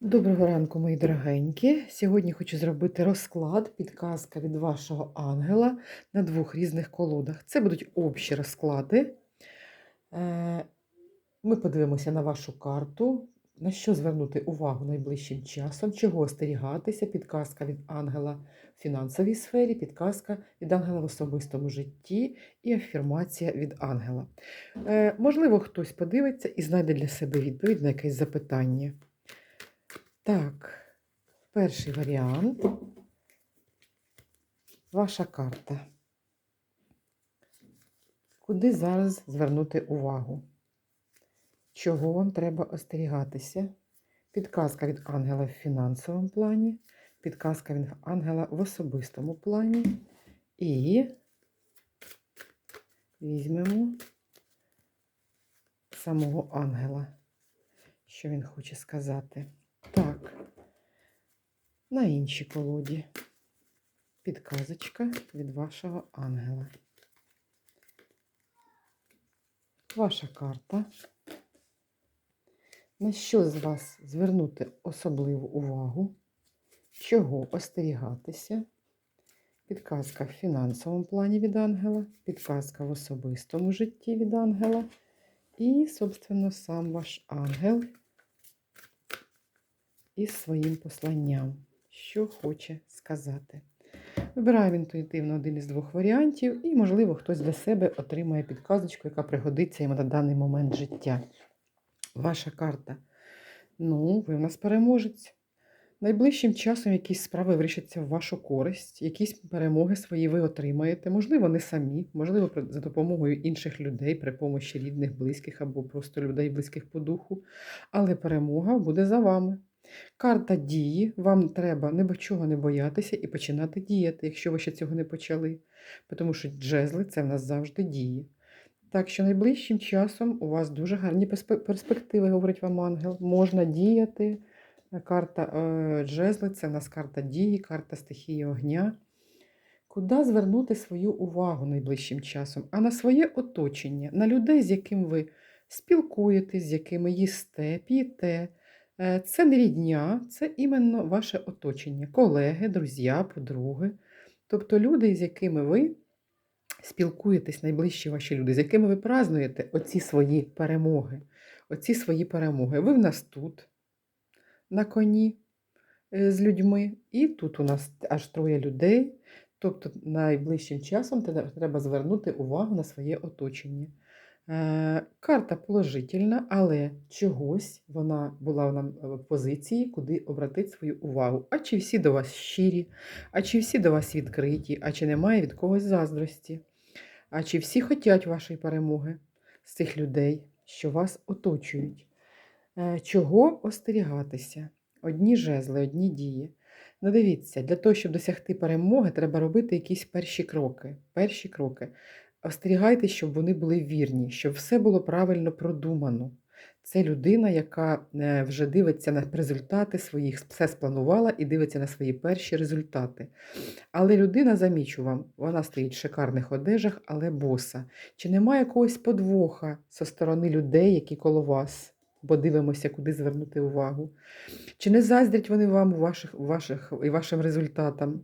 Доброго ранку, мої дорогенькі. Сьогодні хочу зробити розклад, підказка від вашого ангела на двох різних колодах. Це будуть общі розклади. Е, Ми подивимося на вашу карту, на що звернути увагу найближчим часом, чого остерігатися, підказка від ангела в фінансовій сфері, підказка від ангела в особистому житті і афірмація від ангела. Е, Можливо, хтось подивиться і знайде для себе відповідь на якесь запитання. Так, перший варіант. Ваша карта. Куди зараз звернути увагу? Чого вам треба остерігатися? Підказка від ангела в фінансовому плані, підказка від ангела в особистому плані. І візьмемо самого ангела, що він хоче сказати. Так, на іншій колоді підказочка від вашого ангела. Ваша карта. На що з вас звернути особливу увагу? Чого остерігатися? Підказка в фінансовому плані від ангела, підказка в особистому житті від ангела. І, собственно, сам ваш ангел із своїм посланням, що хоче сказати. Вибираємо інтуїтивно один із двох варіантів, і, можливо, хтось для себе отримає підказочку, яка пригодиться йому на даний момент життя. Ваша карта. Ну, ви в нас переможець. Найближчим часом якісь справи вирішаться в вашу користь, якісь перемоги свої ви отримаєте. Можливо, не самі, можливо, за допомогою інших людей, при помощі рідних, близьких або просто людей близьких по духу. Але перемога буде за вами. Карта дії. Вам треба ні чого не боятися і починати діяти, якщо ви ще цього не почали. Тому що джезли це в нас завжди дії. Так що найближчим часом у вас дуже гарні перспективи, говорить вам ангел. Можна діяти. Карта е, джезли це в нас карта дії, карта стихії огня. Куди звернути свою увагу найближчим часом? А на своє оточення, на людей, з яким ви спілкуєтесь, з якими їсте, п'єте. Е, Це не рідня, це іменно ваше оточення, колеги, друзі, подруги. Тобто люди, з якими ви спілкуєтесь, найближчі ваші люди, з якими ви празднуєте оці свої перемоги. Оці свої перемоги. Ви в нас тут, на коні е, з людьми, і тут у нас аж троє людей. Тобто найближчим часом треба звернути увагу на своє оточення. Е, Карта положительна, але чогось вона була нам в позиції, куди обратити свою увагу. А чи всі до вас щирі, а чи всі до вас відкриті, а чи немає від когось заздрості? А чи всі хочуть вашої перемоги з цих людей, що вас оточують? Е, Чого остерігатися? Одні жезли, одні дії. Ну, дивіться, для того, щоб досягти перемоги, треба робити якісь перші кроки. Перші кроки. Остерігайтеся, щоб вони були вірні, щоб все було правильно продумано. Це людина, яка е, вже дивиться на результати своїх, все спланувала і дивиться на свої перші результати. Але людина, замічу вам, вона стоїть в шикарних одежах, але боса. Чи немає якогось подвоха зі сторони людей, які коло вас? Бо дивимося, куди звернути увагу. Чи не заздрять вони вам ваших, ваших, і вашим результатам?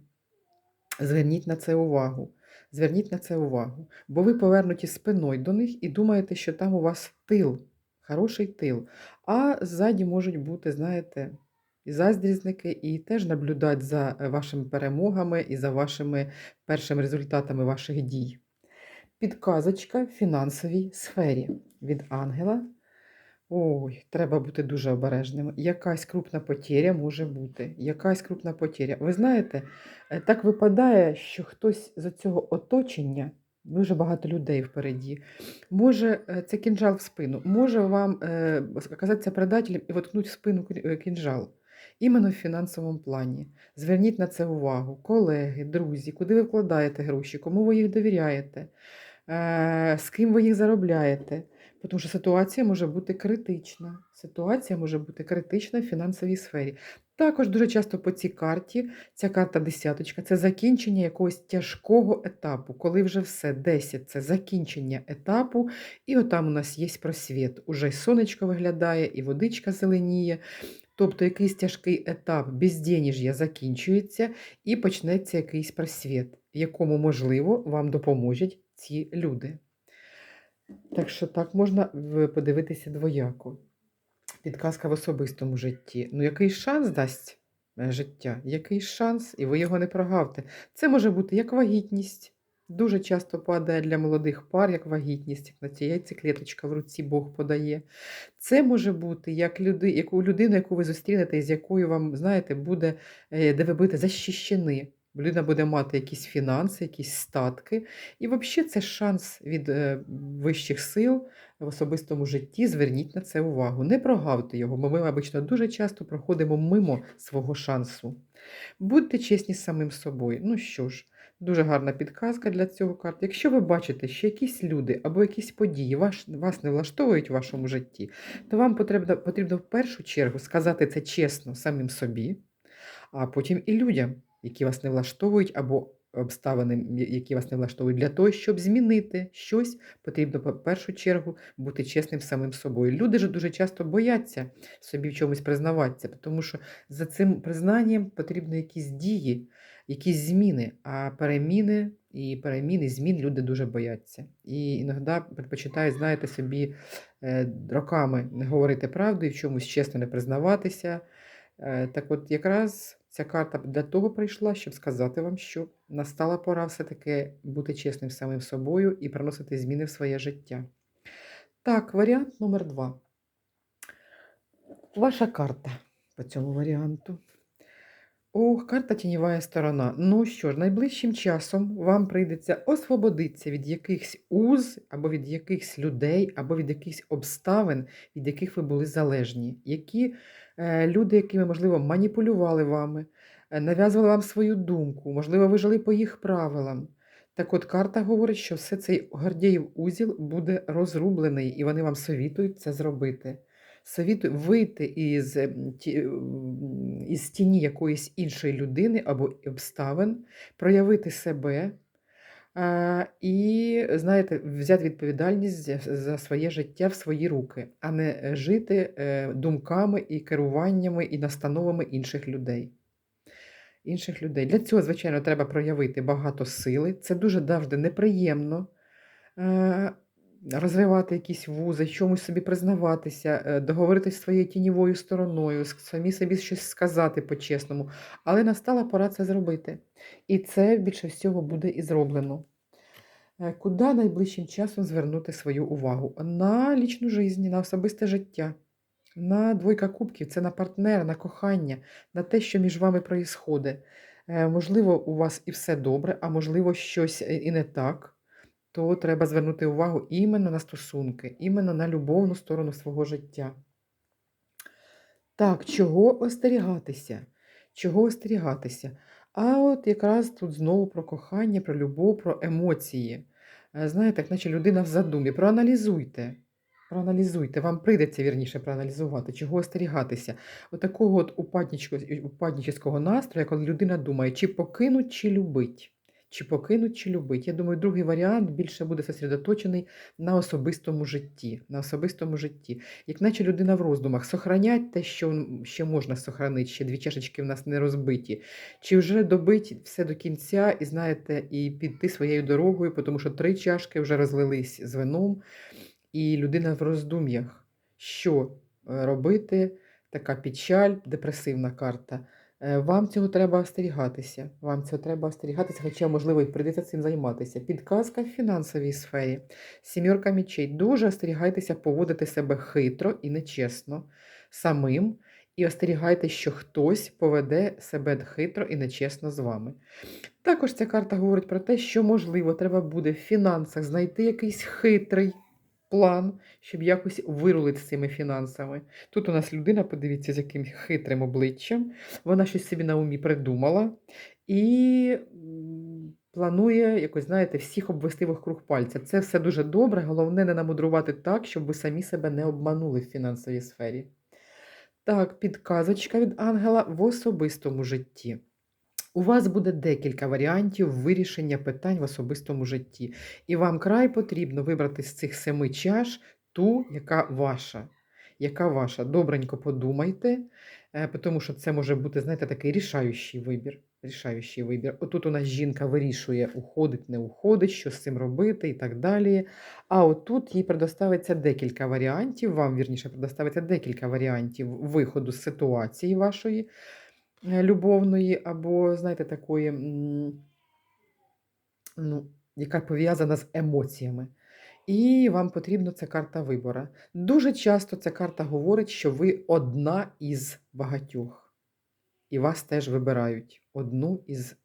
Зверніть на це увагу. Зверніть на це увагу. Бо ви повернуті спиною до них і думаєте, що там у вас тил, хороший тил. А ззаді можуть бути, знаєте, і заздрізники, і теж наблюдати за е, вашими перемогами і за вашими першими результатами ваших дій. Підказочка в фінансовій сфері від ангела. Ой, треба бути дуже обережним. Якась крупна потеря може бути. Якась крупна потеря. Ви знаєте, е, так випадає, що хтось з цього оточення, дуже багато людей впереді, може, е, це кінжал в спину, може вам е, оказатися предателем і воткнуть в спину кін- кінжал. Іменно в фінансовому плані. Зверніть на це увагу. Колеги, друзі, куди ви вкладаєте гроші, кому ви їх довіряєте, з ким ви їх заробляєте. Тому що ситуація може бути критична. Ситуація може бути критична в фінансовій сфері. Також дуже часто по цій карті, ця карта десяточка, це закінчення якогось тяжкого етапу, коли вже все 10 це закінчення етапу, і отам у нас є просвіт. Уже й сонечко виглядає, і водичка зеленіє. Тобто якийсь тяжкий етап безденеж'я закінчується і почнеться якийсь просвіт, якому, можливо, вам допоможуть ці люди. Так що так можна подивитися двояко. Підказка в особистому житті. Ну, який шанс дасть е, життя? Який шанс, і ви його не прогавте. Це може бути як вагітність. Дуже часто падає для молодих пар, як вагітність, як на цій яйцеклеточка в руці Бог подає. Це може бути як люди, яку людину, яку ви зустрінете, з якою вам, знаєте, буде, е, де ви будете захищені. Людина буде мати якісь фінанси, якісь статки. І взагалі це шанс від е, вищих сил в особистому житті. Зверніть на це увагу. Не прогавте його, бо ми, обично, дуже часто проходимо мимо свого шансу. Будьте чесні самим собою. Ну що ж, дуже гарна підказка для цього карт. Якщо ви бачите, що якісь люди або якісь події ваш, вас не влаштовують в вашому житті, то вам потрібно, потрібно в першу чергу сказати це чесно самим собі, а потім і людям, які вас не влаштовують, або обставини, які вас не влаштовують, для того, щоб змінити щось, потрібно в першу чергу бути чесним самим собою. Люди ж дуже часто бояться собі в чомусь признаватися, тому що за цим признанням потрібні якісь дії, якісь зміни, а переміни і переміни, змін люди дуже бояться. І іноді предпочитають, знаєте, собі е, роками не говорити правду і в чомусь чесно не признаватися. Е, Так от якраз ця карта для того прийшла, щоб сказати вам, що настала пора все-таки бути чесним самим собою і приносити зміни в своє життя. Так, варіант номер два. Ваша карта по цьому варіанту. Ох, карта тіньова сторона. Ну що ж, найближчим часом вам прийдеться освободитися від якихось уз, або від якихось людей, або від якихось обставин, від яких ви були залежні. Які е, люди, якими, можливо, маніпулювали вами, е, нав'язували вам свою думку, можливо, ви жили по їх правилам. Так от карта говорить, що все цей Гордіїв узіл буде розрублений, і вони вам совітують це зробити. Совітую вийти із, із тіні якоїсь іншої людини або обставин, проявити себе і, знаєте, взяти відповідальність за, своє життя в свої руки, а не е, жити е, думками і керуваннями і настановами інших людей. Інших людей. Для цього, звичайно, треба проявити багато сили. Це дуже завжди неприємно. Розривати якісь вузи, чомусь собі признаватися, е, договоритись зі своєю тіньовою стороною, самі собі щось сказати по-чесному. Але настала пора це зробити. І це більше всього буде і зроблено. Е, Куди найближчим часом звернути свою увагу? На лічну життя, на особисте життя, на двойка кубків, це на партнера, на кохання, на те, що між вами проїсходить. Е, Можливо, у вас і все добре, а можливо, щось і не так то треба звернути увагу іменно на стосунки, іменно на любовну сторону свого життя. Так, чого остерігатися? Чого остерігатися? А от якраз тут знову про кохання, про любов, про емоції. Е, Знаєте, як наче людина в задумі. Проаналізуйте. Проаналізуйте, вам прийдеться вірніше проаналізувати, чого остерігатися. Отакого от упаднічського настрою, коли людина думає, чи покинуть, чи любить. Чи покинуть, чи любить. Я думаю, другий варіант більше буде сосредоточений на особистому житті. На особистому житті. Як наче людина в роздумах, сохранять те, що ще можна сохранити, ще дві чашечки в нас не розбиті. Чи вже добить все до кінця і, знаєте, і піти своєю дорогою, тому що три чашки вже розлились з вином, і людина в роздум'ях, що е, робити, така печаль, депресивна карта. Е, Вам цього треба остерігатися. Вам цього треба остерігатися, хоча, можливо, і прийдеться цим займатися. Підказка в фінансовій сфері. Сімірка мечей. Дуже остерігайтеся поводити себе хитро і нечесно самим. І остерігайтеся, що хтось поведе себе хитро і нечесно з вами. Також ця карта говорить про те, що, можливо, треба буде в фінансах знайти якийсь хитрий план, щоб якось вирулити з цими фінансами. Тут у нас людина, подивіться, з яким хитрим обличчям. Вона щось собі на умі придумала і планує якось, знаєте, всіх обвести вокруг пальця. Це все дуже добре. Головне не намудрувати так, щоб ви самі себе не обманули в фінансовій сфері. Так, підказочка від ангела в особистому житті. У вас буде декілька варіантів вирішення питань в особистому житті. І вам край потрібно вибрати з цих семи чаш ту, яка ваша. Яка ваша? Добренько подумайте, Е, Тому що це може бути, знаєте, такий рішаючий вибір. Рішаючий вибір. Отут у нас жінка вирішує, уходить, не уходить, що з цим робити і так далі. А отут їй предоставиться декілька варіантів, вам вірніше предоставиться декілька варіантів виходу з ситуації вашої любовної, або, знаєте, такої, ну, яка пов'язана з емоціями. І вам потрібна ця карта вибора. Дуже часто ця карта говорить, що ви одна із багатьох, і вас теж вибирають одну із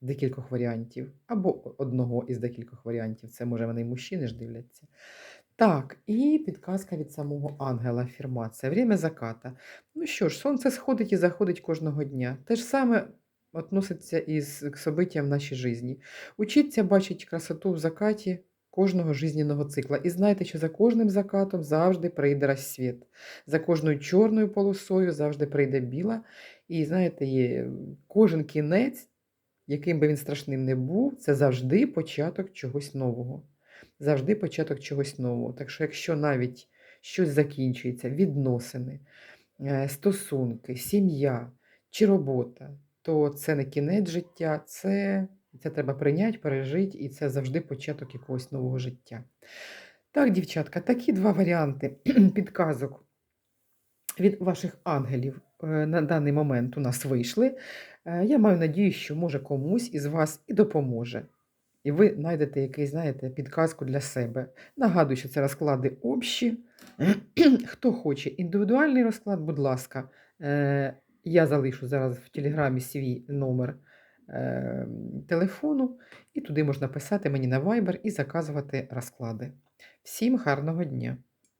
декількох варіантів, або одного із декількох варіантів. Це може вони й мужчини ж дивляться. Так, і підказка від самого ангела афірмація. Время заката. Ну що ж, сонце сходить і заходить кожного дня. Те ж саме относиться і к событиям в нашій житті. Учіться бачити красоту в закаті кожного жизненного цикла. І знайте, що за кожним закатом завжди прийде розсвіт. За кожною чорною полосою завжди прийде біла. І знаєте, є кожен кінець, яким би він страшним не був, це завжди початок чогось нового. Завжди початок чогось нового. Так що, якщо навіть щось закінчується, відносини, е, стосунки, сім'я чи робота, то це не кінець життя, це, це треба прийняти, пережити, і це завжди початок якогось нового життя. Так, дівчатка, такі два варіанти підказок від ваших ангелів е, на даний момент у нас вийшли. Е, Я маю надію, що може комусь із вас і допоможе. І ви знайдете якийсь, знаєте, підказку для себе. Нагадую, що це розклади общі. Хто хоче індивідуальний розклад, будь ласка, е, я залишу зараз в телеграмі свій номер е, телефону, і туди можна писати мені на Viber і заказувати розклади. Всім гарного дня!